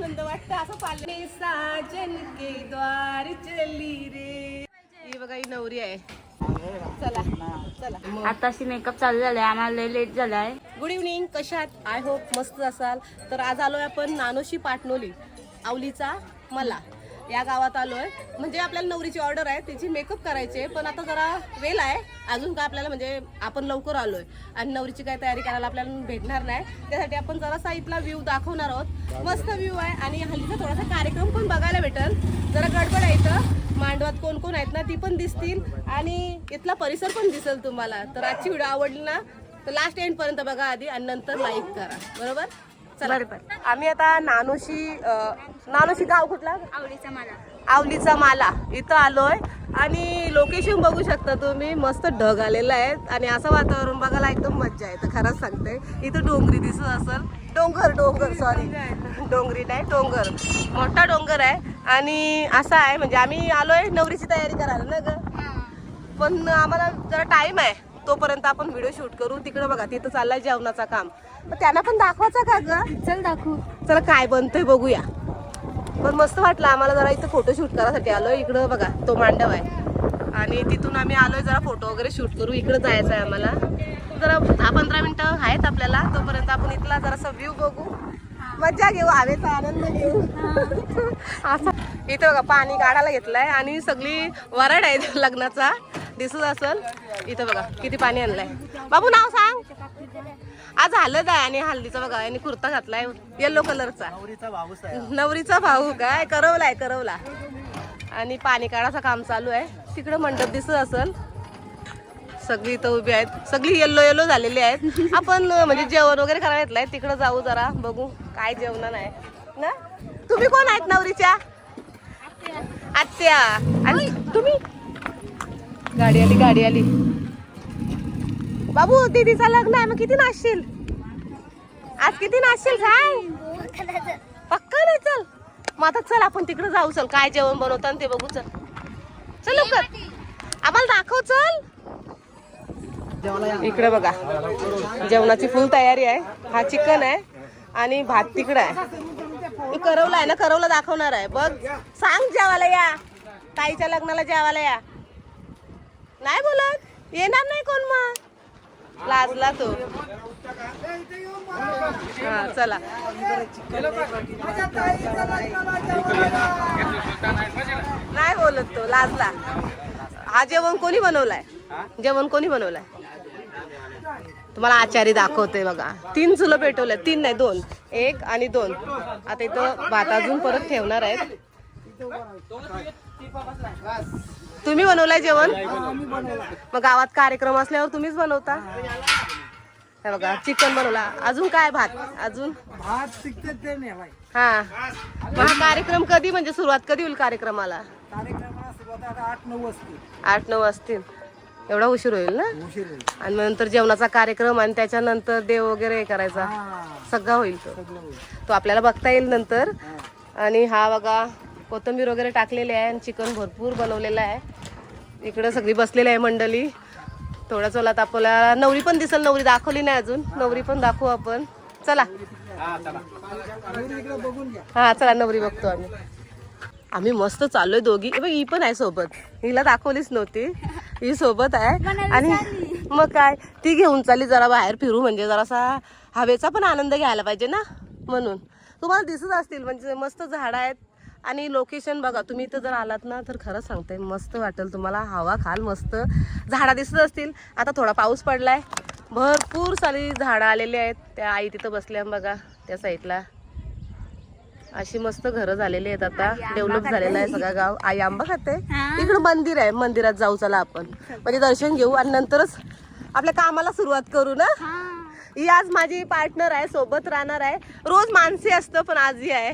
आनंद वाटतं असं पाले साजन के द्वार चली रे. ही बघा ही नवरी आहे. चला चला. आताशी मेकअप चालू झालाय. आम्हाला लय लेट झालाय. गुड इव्हनिंग कशात आय होप मस्त असाल. तर आज आलोय आपण नानोशी पाटणोली आवलीचा मला. या गावात आलोय. म्हणजे आपल्याला नवरीची ऑर्डर आहे त्याची मेकअप करायचे पण आता जरा वेळ आहे. अजून का आपल्याला म्हणजे आपण लवकर आलोय. आणि नवरीची काय तयारी करायला आपल्याला भेटणार नाही. त्यासाठी आपण जरासा इथला व्ह्यू दाखवणार आहोत. मस्त व्ह्यू आहे. आणि हल्लीचा थोडासा कार्यक्रम पण बघायला भेटेल. जरा गडबड आहे इथं. मांडवात कोण कोण आहेत ना ती पण दिसतील. आणि इथला परिसर पण दिसेल तुम्हाला. तर आजची व्हिडिओ आवडली ना तर लास्ट एंड पर्यंत बघा आधी आणि नंतर लाईक करा. बरोबर? आम्ही आता नानोशी नानोशी गाव कुठला? आवडीचा मला. आवलीचा माला. इथं आलोय. आणि लोकेशन बघू शकता तुम्ही. मस्त ढग आलेलं आहे. आणि असं वातावरण बघायला एकदम मज्जा येते. खरंच सांगते. इथं डोंगरी दिसत असेल. डोंगर डोंगर सॉरी डोंगरी नाही डोंगर. मोठा डोंगर आहे. आणि असा आहे. म्हणजे आम्ही आलोय नवरीची तयारी करायला ना ग? पण आम्हाला जरा टाइम आहे. तोपर्यंत आपण व्हिडिओ शूट करू. तिकडे बघा तिथं चाललाय जेवणाचा काम. मग त्यांना पण दाखवायचा का ग? चल दाखवू. चला काय बनतंय बघूया. पण मस्त वाटलं आम्हाला जरा इथं फोटो शूट करायसाठी आलोय. इकडं बघा तो मांडव आहे. आणि तिथून आम्ही आलोय जरा फोटो वगैरे शूट करू. इकडं जायचं आहे आम्हाला. जरा दहा पंधरा मिनिटं आहेत आपल्याला. तोपर्यंत आपण इथला जरासा व्ह्यू बघू. मज्जा घेऊ हवेचा आनंद घेऊ. असं. इथं बघा पाणी काढायला घेतलंय. आणि सगळी वराड आहे लग्नाचा. दिसत असेल? इथं बघा किती पाणी आणलंय. बाबू नाव सांग. आज हलद आहे आणि हल्दीचा बघा आणि कुर्ता घातलाय येल्लो कलरचा नवरीचा भाऊ काय? करवलाय करवला. आणि पाणी काढायचं काम चालू आहे. तिकडं मंडप दिसत असेल. सगळी इथं उभी आहेत. सगळी येल्लो येल्लो झालेली आहेत. आपण म्हणजे जेवण वगैरे करायला घेतलंय. तिकडं जाऊ जरा बघू काय जेवण नाही. ना? तुम्ही कोण आहेत नवरीच्या? आत्या. आणि तुम्ही? गाडी आली गाडी आली. बाबू दीदीचा लग्न आहे मग किती नाचशील? आज किती नाचशील काय? पक्का नाही चल. मग आता चल आपण तिकडे जाऊ चल. काय जेवण बनवतात ते बघू चल. चल लवकर. आम्हाला दाखव चल. इकडे बघा. जेवणाची फुल तयारी आहे. हा चिकन आहे आणि भात तिकडं आहे. करवला आहे ना करवला दाखवणार आहे. बघ. सांग जेवायला या. ताईच्या लग्नाला जेवायला या. नाही बोलत? येणार नाही कोण मग? लाजला तो. हा चला. नाही बोलत तो लाजला. हा जेवण कोणी बनवलाय? जेवण कोणी बनवलाय? तुम्हाला आचारी दाखवते बघा. तीन चुलं पेटवल्या तीन नाही दोन. एक आणि दोन. आता इथं भात अजून परत ठेवणार आहेत. तुम्ही बनवलाय जेवण? मग गावात कार्यक्रम असल्यावर तुम्हीच बनवता? हे बघा चिकन बनवला. अजून काय भात? अजून? भात ते हा. मग हा कार्यक्रम कधी म्हणजे सुरुवात कधी होईल कार्यक्रमाला? आठ नऊ वाजतील. एवढा उशीर होईल ना? आणि नंतर जेवणाचा कार्यक्रम आणि त्याच्यानंतर देव वगैरे हे करायचा. सगळा होईल तो. सगळं होईल. तो आपल्याला बघता येईल नंतर. आणि हा बघा कोथिंबीर वगैरे टाकलेली आहे आणि चिकन भरपूर बनवलेलं आहे. इकडं सगळी बसलेली आहे मंडळी. थोड्या चलात आपल्याला नवरी पण दिसेल नवरी दाखवली नाही अजून. नवरी पण दाखवू आपण. चला. हा चला नवरी बघतो आम्ही. आम्ही मस्त चाललोय दोघी. बघ, ही पण आहे सोबत. हिला दाखवलीच नव्हती. ही सोबत आहे. आणि मग काय? ती घेऊन चालली जरा बाहेर फिरू म्हणजे जरासा हवेचा पण आनंद घ्यायला पाहिजे ना? म्हणून. तुम्हाला दिसत असतील म्हणजे मस्त झाडं आहेत. आणि लोकेशन बघा तुम्ही इथं जर आलात ना तर खरंच सांगते मस्त वाटेल तुम्हाला. हवा खाल मस्त. झाडं दिसत असतील. आता थोडा पाऊस पडलाय. भरपूर सारी झाडं आलेली आहेत. त्या आई तिथं बसल्या बघा त्या साईडला अशी मस्त घरं झालेली आहेत आता. डेव्हलप झालेलं आहे सगळं गाव. आई आंबा खाते. इकडं मंदिर आहे. मंदिरात जाऊ चला आपण. म्हणजे दर्शन घेऊ आणि नंतरच आपल्या कामाला सुरुवात करू ना? ही. आज माझी पार्टनर आहे. सोबत राहणार आहे. रोज माणसे असतं पण आज ही आहे.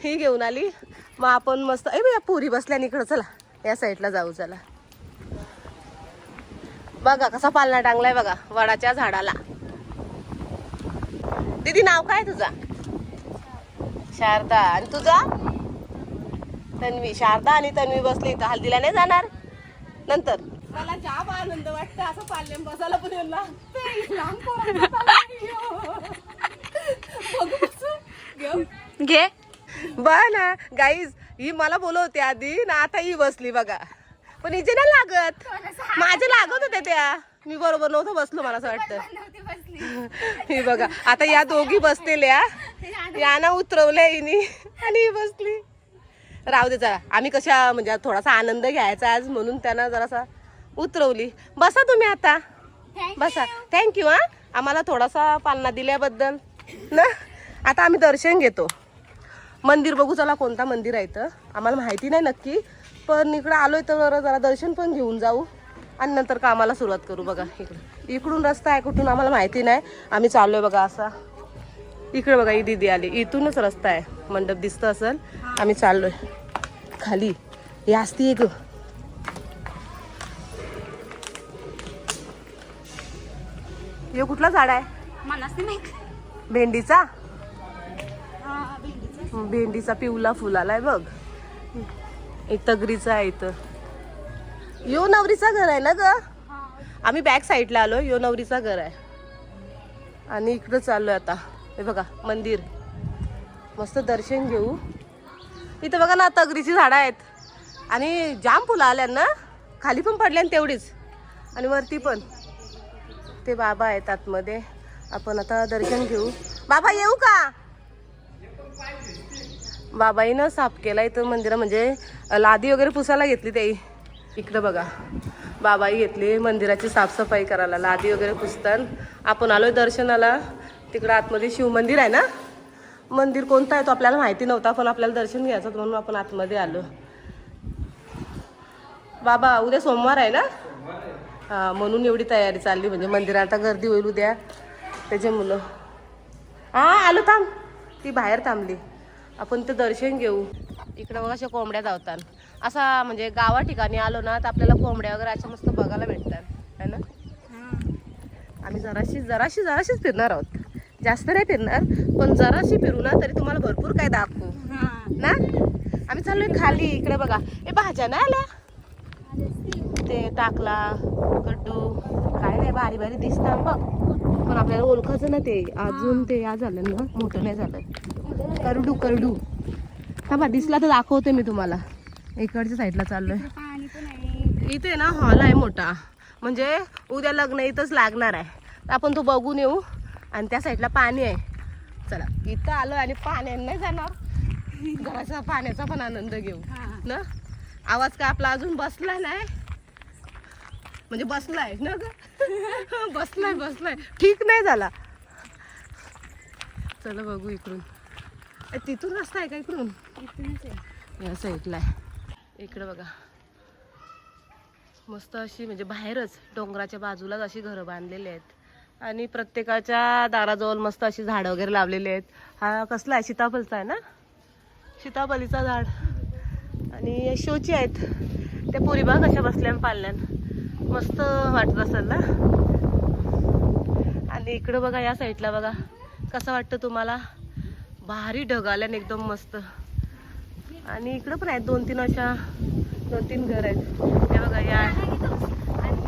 ही घेऊन आली. मग आपण मस्त ए या पुरी बसल्या इकडं चला. या साईडला जाऊ चला. बघा कसा पालना टांगलाय बघा वडाच्या झाडाला. दीदी नाव काय तुझा? शारदा. आणि तुझा? तन्वी. शारदा आणि तन्वी बसली इथं. हल्दीला नाही जाणार? नंतर. मला जाम आनंद वाटतं असं पाल्याम बसायला पण येईल ना. बघू ना गाईज ही मला बोलवते आधी ना आता ही बसली बघा. पण हिचे नाही लागत. माझे लागत होते त्या. मी बरोबर नव्हतं बसलो मला असं वाटतं. ही बघा आता या दोघी बसलेल्या याना उतरवल्या हिनी आणि ही बसली. राहू दे चला आम्ही कशा म्हणजे थोडासा आनंद घ्यायचा आज म्हणून त्यांना जरासा उतरवली. बसा तुम्ही आता. बसा. थँक्यू हा. आम्हाला थोडासा पालना दिल्याबद्दल. ना? आता आम्ही दर्शन घेतो. मंदिर बघू चला कोणता मंदिर आहे इथं. आम्हाला माहिती नाही नक्की पण इकडं आलोय तर जरा दर्शन पण घेऊन जाऊ. आणि नंतर कामाला सुरुवात करू बघा इकडं. इकडून रस्ता आहे कुठून आम्हाला माहिती नाही. आम्ही चाललोय बघा असा. इकडे बघा ही दिदी आली. इथूनच रस्ता आहे. मंडप दिसतं असेल आम्ही चाललोय. खाली. हे असती एक. हे कुठला झाड आहे? भेंडीचा? भेंडीचा पिवला फुल आलाय बघ. एक तगरीचा आहे इथं. यो नवरीचा घर आहे ना ग? आम्ही बॅक साईडला आलो यो नवरीचा घर आहे. आणि इकडं चाललोय आता. हे बघा मंदिर. मस्त दर्शन घेऊ. इथं बघा ना तगरीची झाडं आहेत. आणि जाम फुलं आल्या ना? खाली पण पडल्या तेवढीच. आणि वरती पण. ते बाबा आहेत आतमध्ये. आपण आता दर्शन घेऊ. बाबा येऊ का? बाबाईनं साफ केला इथं मंदिरा म्हणजे लादी वगैरे पुसायला घेतली ताई इकडं बघा. बाबाई घेतली मंदिराची साफसफाई करायला. लादी वगैरे पुसतात. आपण आलोय दर्शनाला. तिकडं आतमध्ये शिवमंदिर आहे ना? मंदिर कोणतं आहे तो आपल्याला माहिती नव्हता पण आपल्याला दर्शन घ्यायचं म्हणून आपण आतमध्ये आलो. बाबा उद्या सोमवार आहे ना? हा म्हणून एवढी तयारी चालली. म्हणजे मंदिरात आता गर्दी होईल उद्या. त्याचे मुलं. हा आलो थांब. ती बाहेर थांबली. आपण ते दर्शन घेऊ. इकडं बघा अशा कोंबड्या धावतात असा म्हणजे गावा ठिकाणी आलो ना तर आपल्याला कोंबड्या वगैरे अशा मस्त बघायला भेटतात. है ना? आम्ही जराशी जराशी जराशीच फिरणार आहोत. जास्त नाही फिरणार पण जराशी फिरू ना तरी तुम्हाला भरपूर काय दाखवू. ना? आम्ही चाललोय खाली इकडे बघा. ए भाज्या ना आल्या? ते टाकला कड्डू. काय नाही भारी भारी दिसतात बघ. पण आपल्याला ओळखायचं ना ते. अजून ते या झालं ना मोठं नाही झालं. करडू करडू. थांबा दिसला तर दाखवते मी तुम्हाला. इकडच्या साईडला चाललोय. इथे ना हॉल आहे मोठा. म्हणजे उद्या लग्न इथंच लागणार आहे. तर आपण तो बघून येऊ. आणि त्या साईडला पाणी आहे. चला इथं आलो आणि पाण्याने नाही जाणार. घराचा पाण्याचा पण आनंद घेऊ. हा. ना? आवाज का आपला अजून बसला नाही? म्हणजे बसलाय ना ग? बसलाय बसलाय. ठीक नाही झाला. चला बघू इकडून. तिथून रस्ता आहे का इकडून. या साईडला आहे. इकडं बघा. मस्त अशी म्हणजे बाहेरच डोंगराच्या बाजूलाच अशी घरं बांधलेली आहेत. आणि प्रत्येकाच्या दाराजवळ मस्त अशी झाडं वगैरे लावलेली आहेत. हा कसला आहे? सीताफलचा आहे ना? सीताफलीचा झाड. आणि शोची आहेत. त्या पुरी बघ कशा बसल्यान पाल्यान मस्त वाटत असेल ना? आणि इकडं बघा या साईडला बघा कसं वाटतं तुम्हाला? भारी ढग आल्यान एकदम मस्त. आणि इकडं पण आहेत दोन तीन अशा दोन तीन घर आहेत. हे बघा या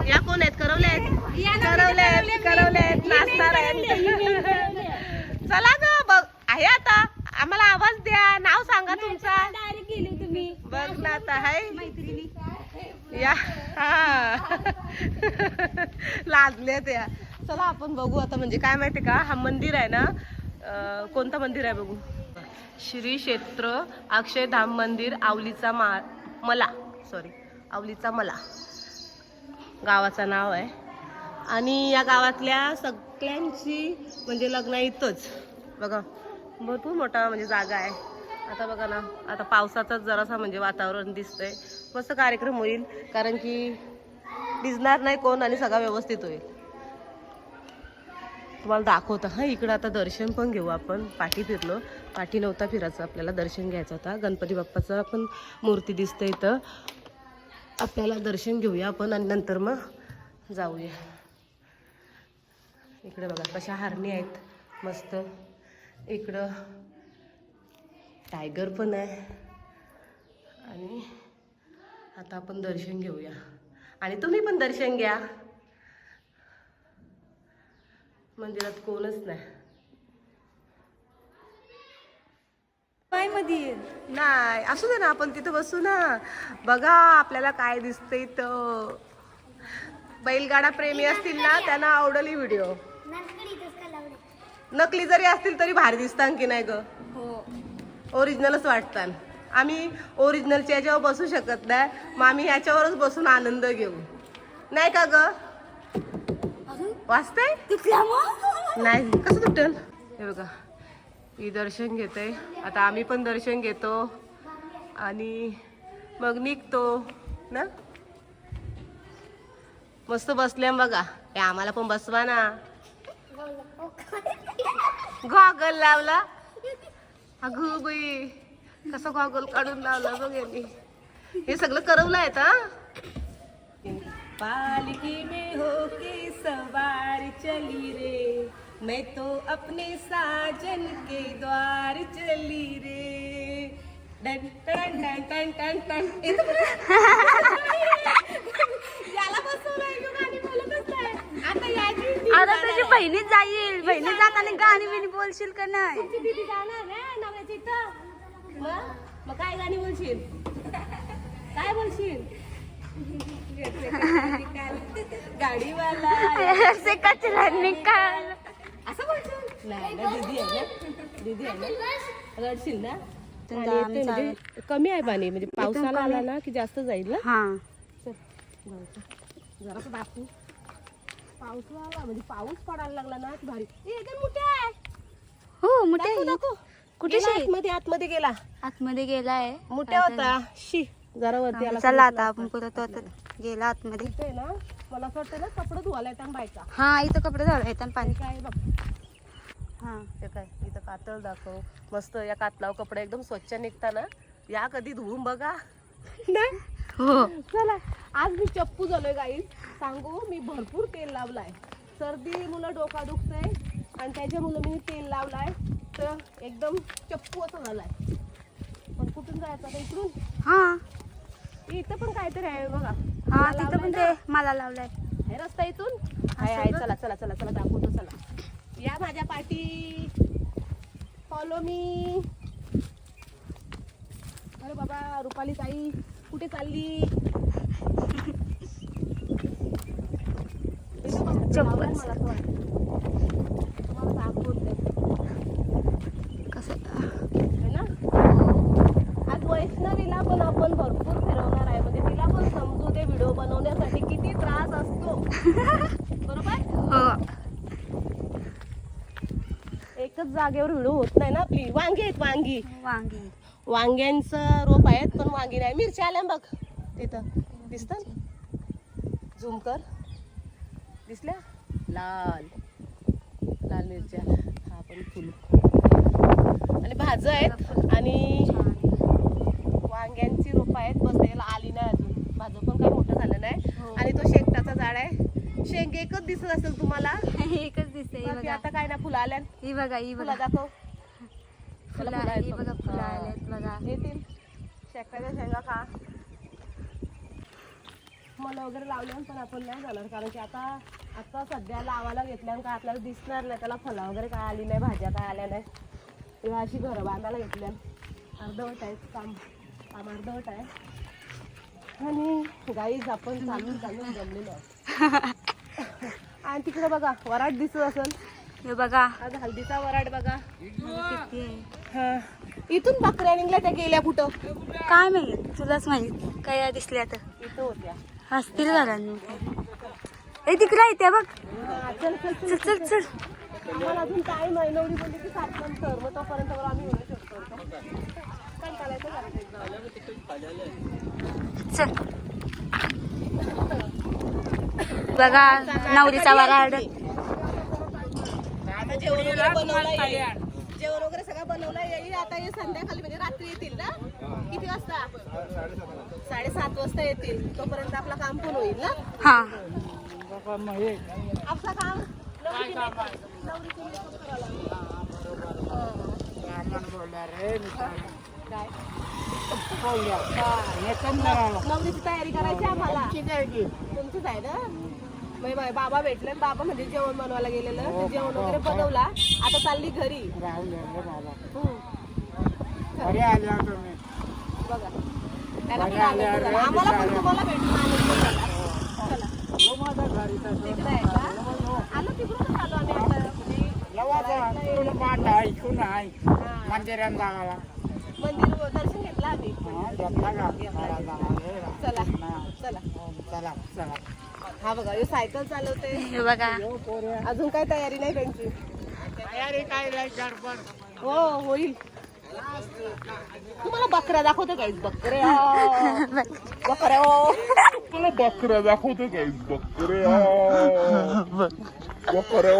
या कोण आहेत? करवले आहेत? करवले आहेत करवले आहेत. नाचणार आहेत. चला ग बघ आहे आता. आम्हाला आवाज द्या. नाव सांगा तुमचा. डायरेक्ट गेली तुम्ही. बघ ना आता हाय. मैत्रिणी. या हा. लाजले त्या चला आपण बघू आता म्हणजे काय माहिती का हा मंदिर आहे ना कोणतं मंदिर आहे बघू? श्री क्षेत्र अक्षयधाम मंदिर आवलीचा मा मला. सॉरी आवलीचा मला. गावाचं नाव आहे. आणि या गावातल्या सगळ्यांची म्हणजे लग्न इथंच. बघा भरपूर मोठा म्हणजे जागा आहे. आता बघा ना आता पावसाचंच जरासा म्हणजे वातावरण दिसतंय. मस्त कार्यक्रम होईल कारण की भिजणार नाही कोण आणि सगळा व्यवस्थित होईल. तुम्हाला दाखवतं. हा इकडं आता दर्शन पण घेऊ आपण. पाठी फिरलो. पाठी नव्हता फिरायचं. आपल्याला दर्शन घ्यायचं होता. गणपती बाप्पाचं पण मूर्ती दिसते इथं. आपल्याला दर्शन घेऊया आपण आणि नंतर मग जाऊया. इकडे बघा कशा हारणी आहेत. मस्त. इकडं टायगर पण आहे. आणि आता आपण दर्शन घेऊया. आणि तुम्ही पण दर्शन घ्या. मंदिरात कोणच नाही. मध्ये नाही असू दे ना आपण तिथं बसू ना. बघा आपल्याला काय दिसतंय इथं. बैलगाडा प्रेमी असतील ना त्यांना आवडली व्हिडिओ. नकली जरी असतील तरी भारी दिसतात की नाही ग? हो. ओरिजिनलच वाटतात आम्ही ओरिजिनलच्या याच्यावर बसू शकत नाही. मग आम्ही ह्याच्यावरच बसून आनंद घेऊ. नाही का ग? वाचतंय? नाही कसं तुटल हे बघा ही दर्शन घेते आता आम्ही पण दर्शन घेतो. आणि मग निघतो ना? मस्त बसल्या बघा. हे आम्हाला पण बसवा ना. गॉगल लावला. अगं बाई. कसा गॉगल काढून लावला बघ यांनी. हे सगळं करवलं आहे का पालकी में होके सवार चली रे। मैं तो अपने साजन के द्वार चली रे। डन टन टन टन टन टन इथं याला बसवलंय ग गाणी बोलतच नाही. आता याची ती आता जाणार तुझी आहे. बहिणी जाईल. बहिणी जाताना गाणी बिणी बोलशील का नाही? मग? मग काय गाणी बोलशील? काय बोलशील? गाडीवाला से कचरा निकाल. असं बोलशील? नाही ना दीदी आहे ना. दीदी आहे ना. रडशील ना? आणि ते म्हणजे कमी आहे पाणी म्हणजे पावसाला आला ना की जास्त जाईल ना? हा. चल जरा दाखवू पाऊस आला म्हणजे पाऊस पडायला लागला ना की भारी. ए, एकदम मोठा आहे. हो मोठे दाखव, दाखव. कुठे गेला शी? आतमध्ये आतमध्ये गेला. आतमध्ये गेलाय. मोठ्या होता. शी जरा वरती आला चला आता आपण परत आता गेला आतमध्ये. ना मला असं वाटतं ना कपडे धुवायला येतात बायका. हा इथं कपडे झाले येतात पाणी. काय बघ. हा हे काय? इथं कातळ दाखव. मस्त या कातलाव कपडे एकदम स्वच्छ निघताना. या कधी धुवून बघा. नाही? हो. चला आज मी चप्पू झालोय गाई सांगू मी भरपूर तेल लावलाय. सर्दी मुलं डोका दुखतंय आणि त्याच्यामुळं मी तेल लावलाय. तर एकदम चप्पू असं झालाय. पण कुठून जायचं आता इकडून? हा. इथं पण काहीतरी आहे बघा. हा तिथं पण ते मला लावलाय. आहे रस्ता इथून? चला चला चला चला दाखवतो चला. या माझ्या पाठी फॉलो मी अरे बाबा रुपाली ताई कुठे चालली? इथं बघा, ते लावलंय मला असं वाटतं. तुम्हाला दाखवते. कसं है ना आज वैष्णवीला पण आपण भरपूर फिरवणार आहे. म्हणजे तिला पण समजू दे व्हिडिओ बनवण्यासाठी किती त्रास असतो. बरोबर? हो. एकच जागेवर व्हिडिओ होत नाही ना आपली. वांगी आहेत वांगी. वांगी. वांग्यांचं रोप आहेत पण वांगी नाही. मिरच्या आल्या बघ. तिथं. दिसतात झूम कर. दिसल्या? लाल. लाल मिरच्या. हा पण फुल. आणि भाजं आहेत. आणि वांग्यांची रोपं आहेत बस त्याला आली नाही अजून. भाजं पण काही मोठं झालं नाही. हो. आणि तो शेकटाचा झाड आहे. शेंग एकच दिसत असेल तुम्हाला? एकच दिसते बाकी आता काय ना फुलं आल्या ही बघा ही फुलं बघा. दाखव. फुलं फुलं आहेत ही बघ. फुलं हा. आलेत बघा. येतील शेकटाच्या शेंगा खा. मला वगैरे लावल्या पण आपण नाही जाणार. कारण की आता आता सध्या लावायला घेतल्या काय आपल्याला दिसणार नाही. त्याला फळं वगैरे काय आली नाही भाज्या काय आल्या नाही. तेव्हा अशी घरं बांधायला घेतल्या. अर्धवट आहे काम. अर्धवट आहे. आणि गाईज आपण चालून चालून जमलेलो आणि तिकडे बघा वराट दिसत असेल. हे बघा. आज हल्दीचा वराट बघा. हा. इथून बकऱ्या निघल्या त्या गेल्या कुठं? काय माहीत? तुलाच माहीत. काय दिसल्या तर. इथं होत्या. हसतील घरांनी ए तिकडे येते बघ. चल चल चल चल आम्हाला अजून टाइम आहे. नवरी बोलली की सात नंतर. मग तोपर्यंत आम्ही येऊ शकतो काय चल. बघा नवरीचा वराड आता जेवण वगैरे सगळं बनवलं येईल आता हे संध्याकाळी म्हणजे रात्री येतील ना? किती वाजता? साडेसात वाजता येतील. तोपर्यंत आपलं काम पण होईल ना? हा. आपलं काम? नवरीची. काय? नवरीची तयारी करायची आम्हाला. तुमचीच आहे ना? बाय- बाबा भेटले बाबा म्हणजे जेवण बनवायला गेलेलं. ते जेवण वगैरे बनवला. आता चालली घरी. घरी तुम्ही. बघा. आम्हाला पण तुम्हाला भेटून हो आलो तिकडूनच आलो आम्ही आता. म्हणजे आहे. हा. मंदिरात जागाला मंदिर दर्शन घेतलं आम्ही हा. चला हा. चला चला चला हा बघा हे सायकल चालवते हे बघा. अजून काय तयारी नाही त्यांची तयारी काय नाही हो होईल तुम्हाला बकऱ्या दाखवते काय बकऱ्या बकऱ्या हो. मला बकऱ्या दाखवतो काय बकऱ्या बकऱ्या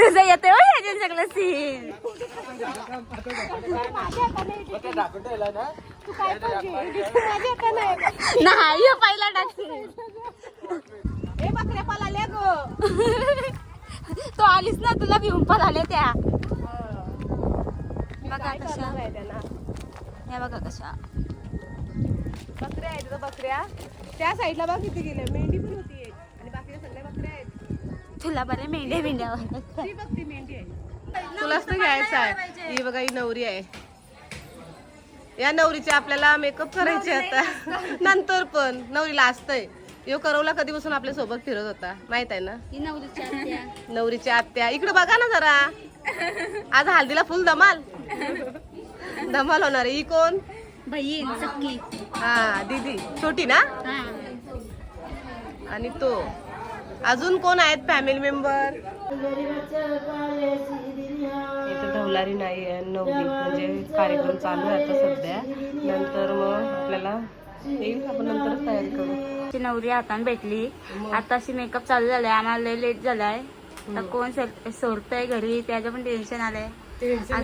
तुझं येते हो सगळं सीन नाही हो, पहिला टाकते हे बकऱ्या पळाल्या गो तो आलीस ना तुला घेऊन पण आले त्या बघा कशा करणार आहे या बघा कशा बकऱ्या आहेत बकऱ्या त्या साईडला बघ किती गेल्या मेंढी पण होती एक आणि बाकीच्या सगळ्या बकऱ्या आहेत तुला बरे मेंढ्या मेंढ्या तुलाच तर घ्यायचं आहे. ही बघा ही नवरी आहे. या नवरीचे आपल्याला मेकअप करायचे आता. नंतर पण. नवरीला असतंय. यो करवला कधीपासून आपल्यासोबत फिरत होता? माहीत आहे ना? ही नवरीची आत्या. नवरीच्या आत्या. इकडे बघा ना जरा. आज हळदीला फुल धमाल. धमाल होणार आहे. ही कोण? बहीण सक्की हा दीदी. छोटी ना? हा. आणि तो. अजून कोण आहेत फॅमिली मेंबर इथं ढवलारी नाही आहे नवरी म्हणजे कार्यक्रम चालू आहे आता सध्या. नंतर मग आपल्याला येईल आपण नंतर तयारी करू. ती नवरी हातान भेटली. आता अशी मेकअप चालू झालाय आम्हाला लय लेट झालाय. आता कोण सोड- सोडतंय घरी? त्याचं पण टेन्शन आलंय. आता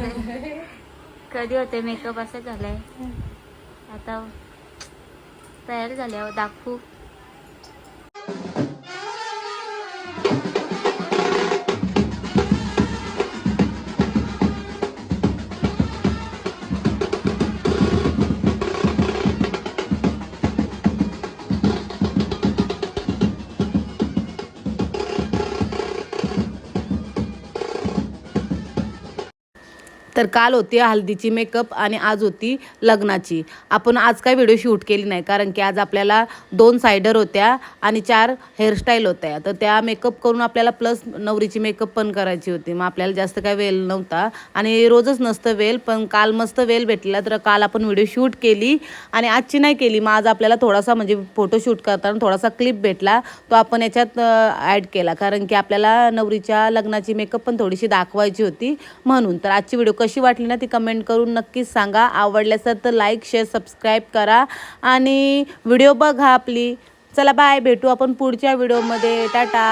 कधी होते मेकअप असं झालंय. आता तयार झाल्यावर दाखवू. तर काल होती हल्दीची मेकअप आणि आज होती लग्नाची. आपण आज काय व्हिडिओ शूट केली नाही कारण की आज आपल्याला दोन सायडर होत्या आणि चार हेअरस्टाईल होत्या. तर त्या मेकअप करून आपल्याला प्लस नवरीची मेकअप पण करायची होती. मग आपल्याला जास्त काय वेल नव्हता आणि रोजच नसतं वेल पण काल मस्त वेल भेटला. तर काल आपण व्हिडिओ शूट केली आणि आजची नाही केली. मग आज आपल्याला थोडासा म्हणजे फोटो शूट करताना थोडासा क्लिप भेटला. तो आपण याच्यात ॲड केला. कारण की आपल्याला नवरीच्या लग्नाची मेकअप पण थोडीशी दाखवायची होती म्हणून. तर आजची व्हिडिओ कशी वाटली ना ती कमेंट करून नक्कीच सांगा. आवडल्यास तर लाईक शेअर सबस्क्राईब करा. आणि व्हिडिओ बघा आपली. चला बाय भेटू आपण पुढच्या व्हिडिओमध्ये टाटा!